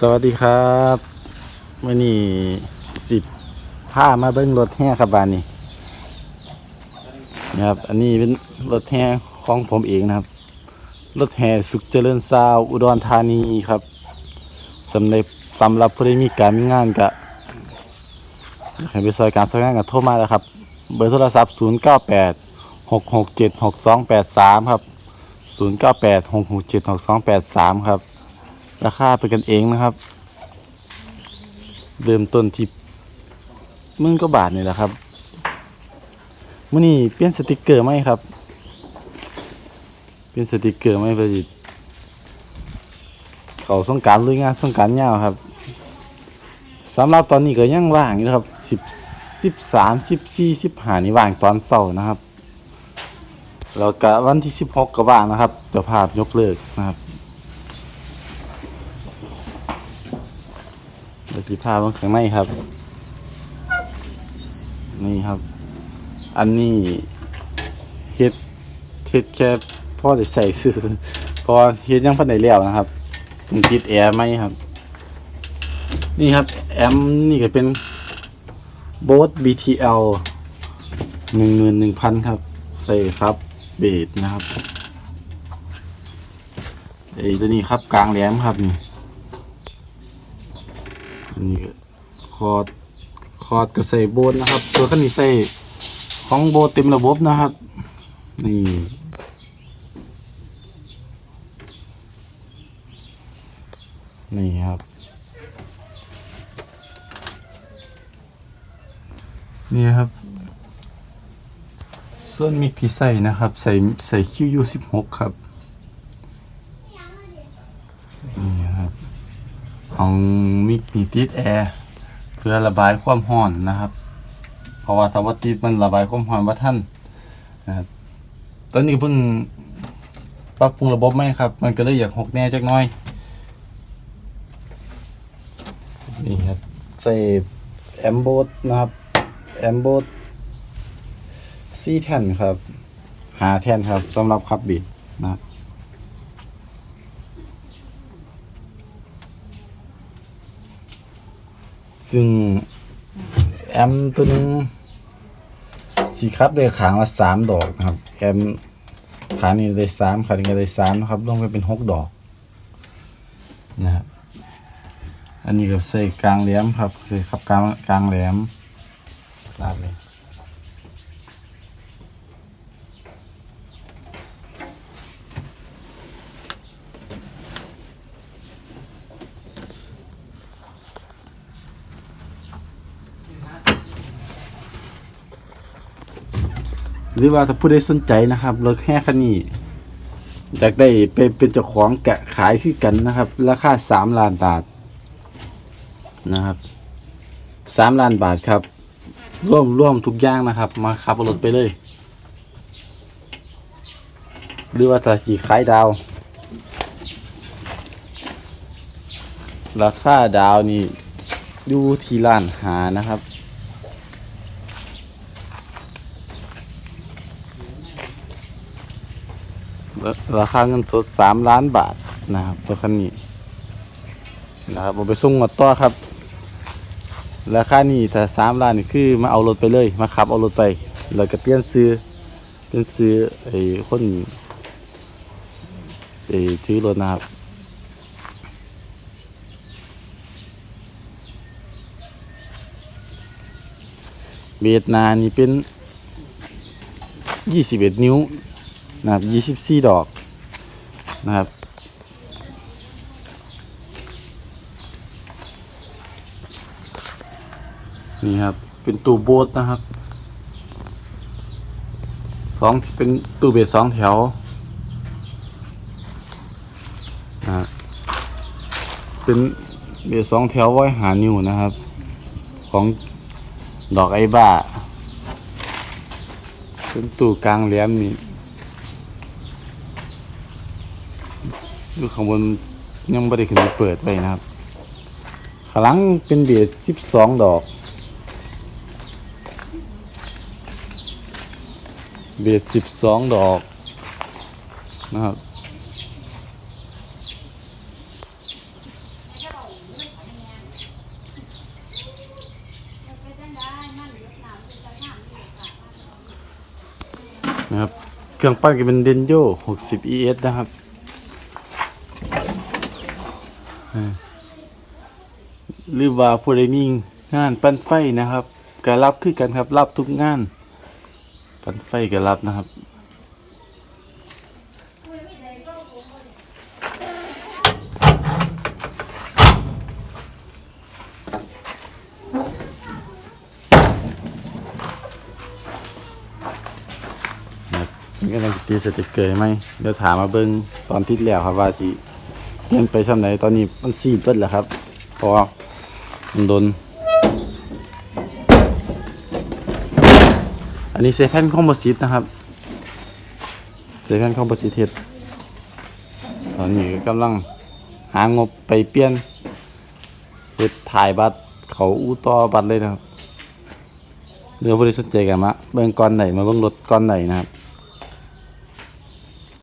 สวัสดีครับมื่อนี้สิบผ้ามาเบิ้งรถแห่ครับบานนี้นะครับ อันนี้เป็นรถแห่ของผมเองนะครับ รถแห่สุขเจริญซาวอุดรธานีครับสำหรับสำหรับผู้ที่มีการมีงานกะอยากให้ไปซอยการซอยงานกับโทรมาแล้วครับ เบอร์โทรศัพท์ 0 9 8 6 6 7 6 2 8 3 ครับ 0 9 8 6 6 7 6 2 8 3 ครับ ราคาเป็นกันเองนะครับ เริ่มต้นที่มื่นกว่าบาทนี่แหละครับมื่อนี้เปลี่ยนสติกเกอร์ไหมครับ เปลี่ยนสติกเกอร์ไหมประดิษฐ์เขาส่งการลุยงานส่งกรารยาวครับสำหรับตอนนี้ก็ยังว่างอยู่ครับสิบสิบสามสิบสี่สิบห้านี่ว่างตอนเสาร์นะครับแล้วก็วันที่สิบหกก็ว่างนะครับเจ้าภาพยกเลิกนะครับ ดี๋ยวสีผ้าบางข้างในครับ นี่ครับ อันนี้เฮ็ดเฮ็ดแค่พ่อได้ใส่ซื้อพอเฮ็ดยังพันได้แล้วนะครับต้องติดแอร์ไหมครับ นี่ครับ แอมนี่ก็เป็นโบส BTL หนึ่งหมื่นหนึ่งพันครับ ใส่ครับเบสนะครับไอ้ตัวนี้ครับกลางแหลมครับนี่ อันนี้ก็คอร์ดคอร์ดก็ใส่โบนนะครับ ตัวคันนี้ใส่ของโบเต็มระบบนะครับ นี่นี่ครับ นี่ครับ ส่วนมิกที่ใส่นะครับ ใส่ใส่ QU16 ครับ นี่ครับ ของมิกนี่ติดแอร์เพื่อระบายความร้อนนะครับ เพราะว่าถ้าว่าติดมันระบายความร้อนว่าท่านนะครับตอนนี้เพิ่งปรับปรุงระบบไหมครับ มันก็เลยอยากหกแน่จักหน้อย นี่ครับใส่แอมโบดนะครับ แอมโบดซีแทนครับ หาแทนครับสำหรับขับบิดนะครับ ซึ่งแอมตัวนึงสีครับได้ขางละสามดอกนะครับ แอมขานี้ได้สามขานี้ก็ได้สามนะครับรวมกันเป็นหกดอกนะครับอันนี้กับใส่กลางแหลมครับใส่ขับกลางกลางแหลมลาบเลย หรือว่าถ้าผู้ใดสนใจนะครับรถแห่คันนี้อยากได้ไปเป็นเจ้าของแกะขายคือกันนะครับ ราคาสามล้านบาทนะครับสามล้านบาทครับร่วมร่วมทุกอย่างนะครับ มาขับรถไปเลย หรือว่าถ้าสีขายดาว ราคาดาวนี่อยู่ที่ล้านหานะครับ ราคาเงินสดสามล้านบาทนะครับตัวคันนี้นะครับผมไปส่งมาต่อครับ ราคานี้ถ้าสามล้านนี่คือมาเอารถไปเลยมาขับเอารถไปแล้วก็เปลี่ยนซื้อเปลี่ยนซื้อไอ้คนไอ้ซื้อรถนะครับเบียดนานี่เป็นยี่สิบเอ็ดนิ้ว นะครับยี่สิบสี่ดอกนะครับนี่ครับเป็นตู้โบสนะครับสองเป็นตู้เบสสองแถวนะครับเป็นเบสสองแถวไว้หานิวนะครับ ของดอกไอ้บ้าเป็นตู้กลางแหลมนี่ อยู่ข้างบนยังไม่ได้ขึ้นเปิดไปนะครับขลังเป็นเบียดสิบสองดอก เบียดสิบสองดอกนะครับนะครับ เครื่องปั้นก็เป็นเดนโย 60 ES นะครับ หรือว่าผู้ใดมีงานปั้นไฟนะครับก็รับคือกันครับรับทุกงาน ปั้นไฟก็รับนะครับนี่ก็ต้องตีสติกเกอร์ไหมเดี๋ยวถามมาเบิ้งตอนที่แล้วครับว่าสิ ยนไปช่ำไหนตอนนี้มันซีดเปิดแล้วครับเพราะว่ามันโดน อันนี้เซฟแผ่นคอมโพสิตนะครับเซฟแผ่นคอมโพสิตเฮ็ดตอนนี้กำลังหางบไปเปลี่ยนเฮ็ดถ่ายบัตรเขาอู้ต่อบัตรเลยนะครับเรือผู้ใดสนใจกันมาเบิ่งก่อนไหนมาเบิ่งรถก่อนไหนนะครับ